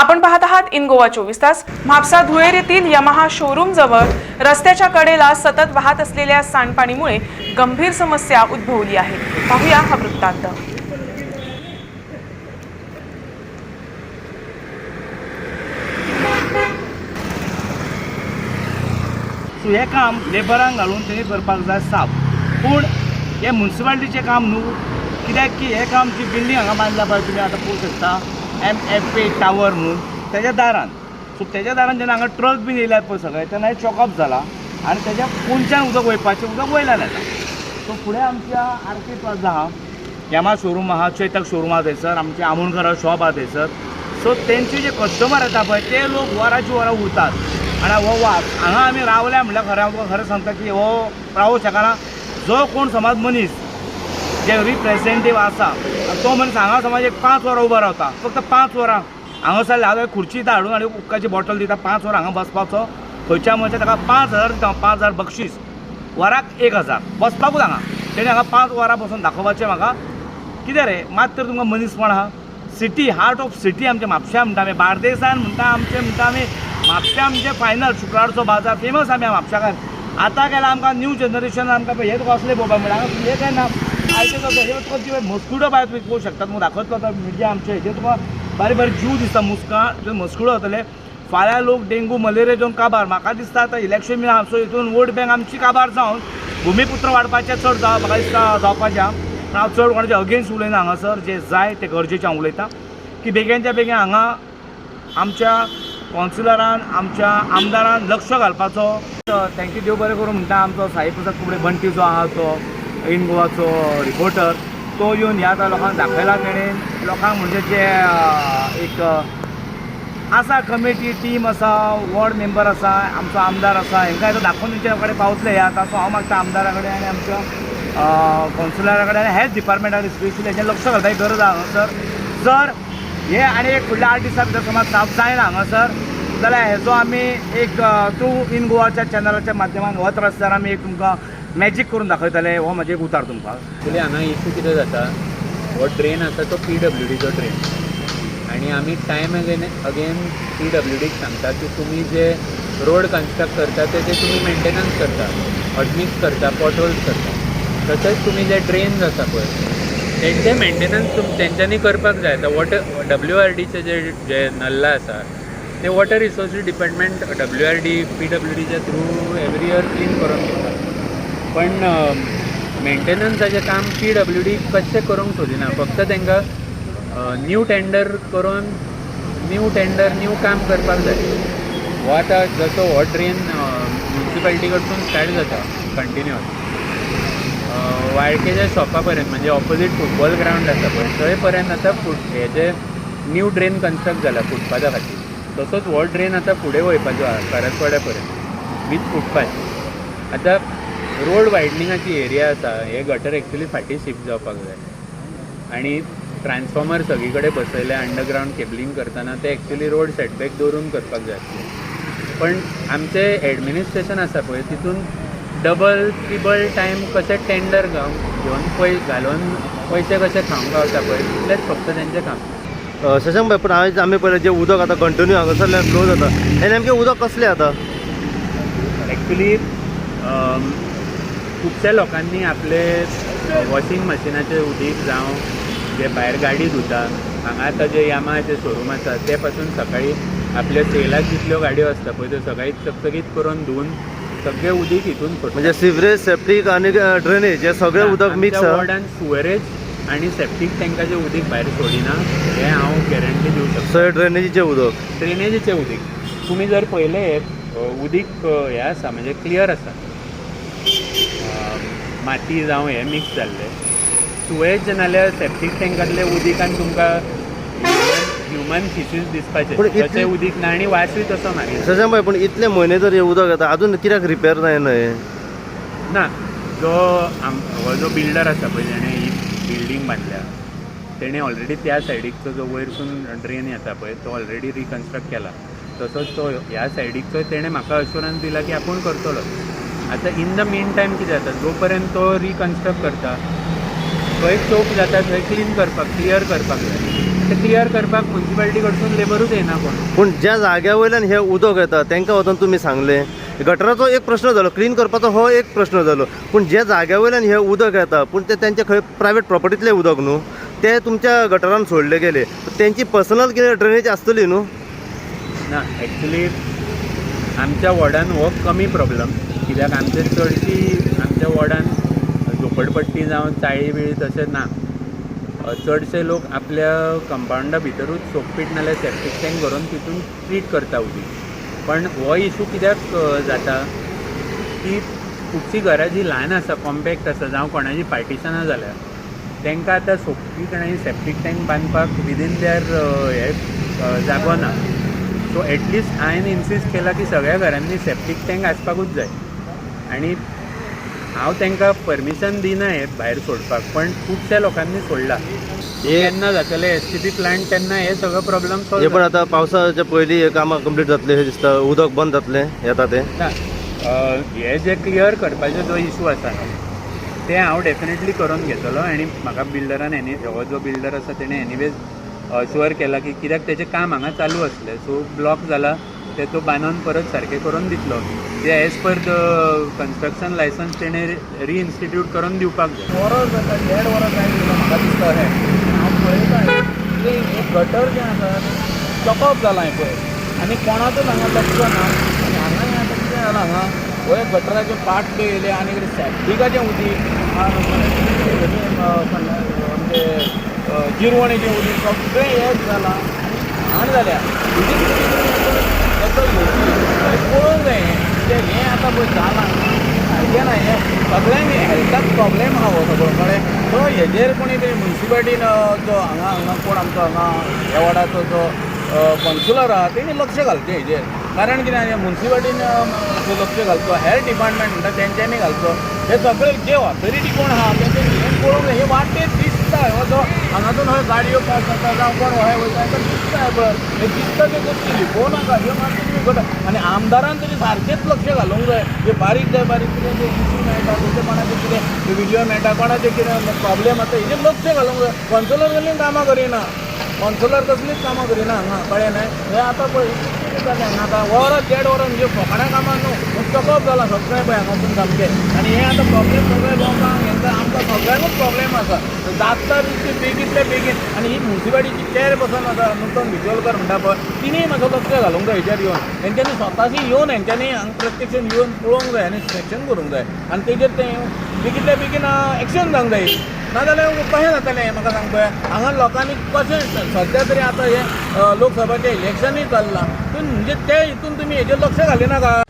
आपण पाहत आहात इन गोवा चोवीस तास. म्हापसा धुळेर येथील यमहा शोरूम जवळ रस्त्याच्या कडेला सतत वाहत असलेल्या सांडपाणीमुळे गंभीर समस्या उद्भवली आहे. पाहूया हा वृत्तांत. हे हें काम लेबरांक घालून ते करपाक जाय साफ पूण हे मुन्सिपाल्टीचें काम न्हू. कित्याक की हें काम जी बिल्डींग हांगा बांदल्या पळय तुमी आतां पळोवंक शकता? एम एफ ए टावर म्हणून तेज्या दारान सो तेज्या दारान जेन्ना हांगा ट्रक बीन येयल्यात पळय सगळे तेन्ना चॉकअप जाला आनी तेज्या पोंदच्यान उदक वयपाचें उदक वयल्यान येता सो फुडें आमच्या आर के प्लाझा आहा यामा शोरूम आहा चैतक शोरूम आहा थंयसर आमचे आमोणकर शॉप आहा थंयसर सो तेंचे जे कस्टमर येता पळय ते लोक वरांची वरां उरतात आनी हो वास हांगा आमी रावल्या म्हणल्यार खरें हांव तुका खरें सांगता की हो रावूं शकना. जो कोण समज मनीस जे रिप्रेझेंटेटिव्ह आसा तो मनीस हांगा समज एक पांच वरां उबो रावता फक्त पांच वरां. हांगासर हांव एक खुर्ची हाडून आनी उदकाची बॉटल दिता पांच वरां हांगा बसपाचो खंयच्या मनशाक ताका पांच हजार दिता पांच हजार बक्षीस. वराक एक हजार. बसपाकूच हांगा तेणी हांगा पांच वरां बसून दाखोवपाचें म्हाका कितें रे? मात तर तुमकां मनीसपण आहा सिटी हार्ट ऑफ सिटी आमच्या म्हापश्या म्हणटा आमी बार्देसान म्हणटा आमचे म्हणटा आमी म्हापश्या आमचे फायनल शुक्रारचो बाजार. फेमस आमी म्हापशाकार आतां गेल्यार आमकां न्यू जनरेशन आमकां पळय हे तुका असले बोबा काय ना आयचे तुका हे तुका जी तुमी शकतात. मग दाखयत तो मिडिया आमचे. हेजेर तुका बारीक बारीक जीव दिसता मुस्कां जे मस्कुडो जातले फाल्यां लोक डेंगू मलेरिया जावन काबार म्हाका दिसता आतां इलेक्शन बी आमचो हितून वोट बँक आमची काबार जावन भुमिपुत्र वाडपाचें चड जावं म्हाका दिसता जावपाचें आहा पूण हांव चड कोणाचे अगेन्स्ट उलयना हांगासर. जे जाय ते गरजेचें हांव उलयतां. की बेगीनच्या बेगीन हांगा आमच्या कॉन्सिलरान आमच्या आमदारान लक्ष घालपाचो. थँक्यू देव बरें करूं म्हणटा आमचो साई प्रसाद कुबडे बंटी जो आहा तो. इन गोवाचो रिपोर्टर तो येवन ह्या आतां लोकांक दाखयला तेणेन लोकांक म्हणजे जे एक आसा कमिटी टीम आसा वॉर्ड मेंबर आसा आमचो आमदार आसा हेंकां आतां दाखोवन तेंच्या कडेन पावतले हे आतां. सो हांव मागता आमदारा कडेन आनी आमच्या कौन्सिलरा कडेन आनी हेल्थ डिपार्टमेंटान स्पेशली हेजें लक्ष घालपाची गरज आहा हांगासर जर हे आनी एक फुडल्या आठ दिसा भितर समज साफ जायना हांगासर जाल्यार हेजो आमी एक थ्रू इन गोवाच्या चॅनलाच्या माध्यमान वत रस्त्यार आमी एक तुमकां मॅजीक करून दाखयतले हो म्हाजे एक उतार तुमकां एक्चुली हांगा इशू कितें जाता. हो ड्रेन आसा तो पी डब्ल्यू डीचो ड्रेन आनी आमी time again again P W डीक सांगता की तुमी जे रोड कन्स्ट्रक्ट करता ते तुमी मेंटेनन्स करता अडमिक्स करता पॉटहोल्स करता तशेंच तुमी जे ड्रेन्स आसा पळय तेंचे मेंटेनन्स तुम तेंच्यांनी करपाक जाय. आतां वॉटर डब्ल्यू आर डीचे जे जे नल्ला आसा ते water resources department W R D P W डीच्या थ्रू एवरी इयर क्लीन करून घेता पण मेंटेनन्साचें काम पी डब्ल्यू डी कशें करूंक सोदिना फक्त तांकां न्यू टेंडर करून न्यू टेंडर न्यू काम करपाक जाय. हो आतां जसो हो ड्रेन म्युन्सिपाल्टी कडसून स्टार्ट जाता कंटिन्युअस वाळकेच्या शॉपा पर्यंत म्हणजे ऑपोजीट फुटबॉल ग्रावंड आसा पळय थंय पर्यंत आतां फुट हेजे न्यू ड्रेन कन्स्ट्रक्ट जाला फुटपाथा खातीर. तसोच हो ड्रेन आतां फुडें वयपाचो आहा सारस्वाड्या पर्यंत वीथ फुटपाथ. आतां रोड वायडनिंगाची एरिया आसा हे गटर एक्चुली फाटीं शिफ्ट जावपाक जाय. आनी ट्रान्सफॉर्मर सगळी कडेन बसयले अंडरग्रावंड केबलिंग करतना ते एक्चुली रोड सेटबॅक दवरून करपाक जाय. पण आमचें एडमिनिस्ट्रेशन आसा पळय तितून डबल ट्रिबल टायम कशें टेंडर घेवन पय घालून पयशे कशे खावंक गावता पळय तितलेंच फक्त तेंचें काम. शशांक भाई पण आयज आमी पळयलें जे उदक आतां कंटिन्यू हांगासरल्यान फ्लो जाता हे नेमकें उदक कसलें आतां? एक्चुली खुबश्या लोकांनी आपले वॉशिंग मशिनाचें उदीक जावं जे भायर गाडी धुता हांगा आतां जे यामाचे शोरूम आसा ते पासून सकाळी आपल्यो सेलाक जितल्यो गाडयो आसता पळय त्यो सकाळी चकचकीत करून धुवन सगळें उदीक हितून. म्हणजे सिवरेज सेप्टीक आनी ड्रेनेज हे सगळें उदक मिक्स वॉर्डान सुवरेज आनी सेप्टीक टँकाचें उदीक भायर सोडिना हें हांव गॅरंटी दिवं शकता. ड्रेनेजीचें उदक? ड्रेनेजीचें उदीक. तुमी जर पळयलें अ, उदीक हें आसा म्हणजे क्लियर आसा माती जावं हें मिक्स जाल्लें सुवेज नाल्यार सेप्टीक टँकातलें उदिकान तुमकां ह्युमन फिशीस पूण दिसपाचें. इतली- तशें उदीक ना आनी वासूय तसो मागीर शशांक भाई पण इतले म्हयने जर हे उदक येता अजून कित्याक रिपेर जायना हे? ना जो आम हो जो बिल्डर आसा पळय जेणे ही बिल्डींग बांदल्या तेणे ऑलरेडी त्या सायडीकचो जो वयरसून ड्रेन येता पळय तो ऑलरेडी रिकन्स्ट्रक्ट केला. तसोच तो ह्या सायडीकचो तेणे म्हाका अश्युरन्स दिला की आपूण करतलो. आतां इन द मेन टायम कितें जाता जो पर्यंत तो रिकन्स्ट्रक्ट करता खंय चौक जाता थंय क्लीन करपाक क्लियर करपाक जाय. ते क्लियर करपाक म्युन्सिपालिटी कडसून लेबरूच येना कोण? पूण ज्या जाग्या वयल्यान हे उदक येता तांकां वचोन तुमी सांगले. गटराचो एक प्रश्न जालो क्लीन करपाचो हो एक प्रश्न जालो पूण ज्या जाग्या वयल्यान हे उदक येता पूण ते तेंचे खंय प्रायवेट प्रॉपर्टीतलें उदक न्हू ते तुमच्या गटरान सोडले गेले. तेंची पर्सनल कितें ड्रेनेज आसतली न्हू? ना एक्चुली आमच्या वॉर्डान हो कमी प्रॉब्लम कित्याक आमचे चडशी आमच्या वॉर्डान झोपडपट्टी जावं चाळी बिळी तशें ना. चडशे लोक आपल्या कंपाउंडा भितरूच सोकपीट नाल्यार सेप्टीक टँक करून तितून ट्रीट करता उदीक. पण हो इशू कित्याक जाता? की खुबशीं घरां जी ल्हान आसा कॉम्पॅक्ट आसा जावं कोणाची पार्टिशनां जाल्या तांकां आतां सोकपीट आनी सेप्टीक टँक बांदपाक विदीन देर हे जागो ना. सो एटलिस्ट हांवें इन्सिस्ट केला की सगळ्या घरांनी सेप्टीक टँक आसपाकूच जाय. आनी हांव तांकां परमिशन दिना हें भायर सोडपाक पण खुबश्या लोकांनी सोडला. हे केन्ना जातले एस टी पी प्लांट तेन्ना हे सगळो प्रॉब्लम हे पण आतां पावसाच्या पयलीं हे कामां कंप्लीट जातले हे दिसता उदक बंद जातलें येता तें. ना हे जे क्लियर करपाचो जो इशू आसा ते हांव डेफिनेटली करून घेतलो आनी म्हाका बिल्डरान एनी हो जो बिल्डर आसा तेणें एनिवेज शुअर केला की कित्याक तेजें काम हांगा चालू आसलें. सो ब्लॉक जाला ते तो बांदून परत सारकें करून दितलो. ते age per the construction licence तेणें रिइन्स्टिट्यूट करून दिवपाक जाय. वरस जाता देड वरस जाय म्हाका दिसता हें हांव पळयता हें गटर जें आसा चॉकअप जालां हें पळय. आनी कोणाचोच हांगा लक्ष ना. आनी हांगा हें. आतां कितें जालां हांगा हो गटराचे पाट बी येयले आनी कितें सॅप्टिकाचें उदीक म्हणजे जिरवणेचें उदीक सगळें हें जालां आनी घाण जाल्या पळोवंक जाय हें हें आतां पळय जालां सारकें ना हें सगळ्यांक हेल्थाक प्रॉब्लेम हा हो सगळो कळ्ळें सो हेजेर कोणी ते म्युन्सिपाल्टीन जो हांगा हांगा कोण आमचो हांगा ह्या वार्डाचो जो कन्सुलर आहा तेणी लक्ष घालचें हेजेर कारण कितें आहा, म्युन्सिपाल्टीन लक्ष घालचो हेल्थ डिपार्टमेंट म्हणटा तेंच्यांनी घालचो हे सगळे जे ऑथॉरिटी कोण आहा तेंच्यांनी हें पळोवंक जाय हे वाटेर दिसता हो जो हांगासून गाडयो पास जाता जावं कोण व्हाय वयता तांकां दिसता हें पळय हे दिसता ते गोश्टी लिपोवनाका हो ह्यो मातशें तुमी घडटा आनी आमदारान तरी सारकेंच लक्ष घालूंक जाय जे बारीक जाय बारीक कितें जे इश्यू मेळटा जशें कोणाचें कितें व्हिडियो मेळटा कोणाचें कितें प्रॉब्लेम आसा हेजेर लक्ष घालूंक जाय कॉन्सुलर कसलीं कामां करिना. कॉन्सुलर कसलींच कामां करिना. हांगा कळ्ळें न्हय हें आतां पळय जालें आतां वरां देड वरां म्हणजे फकाण्या कामां न्हू चकप जाला सगळें पळय हांगासून सामकें आनी हें आतां प्रॉब्लेम सगळे लोकांक हेंकां आमकां सगळ्यांकूच प्रॉब्लेम आसा जाता तितले बेगीतले बेगीन आनी ही म्युन्सिपाल्टीची चेर बसून आसा नूतन भिजोलकर म्हणटा पळय तिणेंय म्हाका लक्ष घालूंक जाय हेचेर येवन हेंच्यांनी स्वताची येवन हेंच्यांनी हांगा प्रत्यक्षान येवन पळोवंक जाय आनी सिलेक्शन करूंक जाय. आनी तेजेर तें बेगीतल्या बेगीन एक्शन जावंक जाय नाजाल्यार कशें जातलें म्हाका सांग पळय हांगा लोकांनी कशें सद्या तरी आतां हें लोकसभाचें इलेक्शनूय चल्लां. इथून म्हणजे ते इथून तुम्ही याचे लक्ष झाले ना का?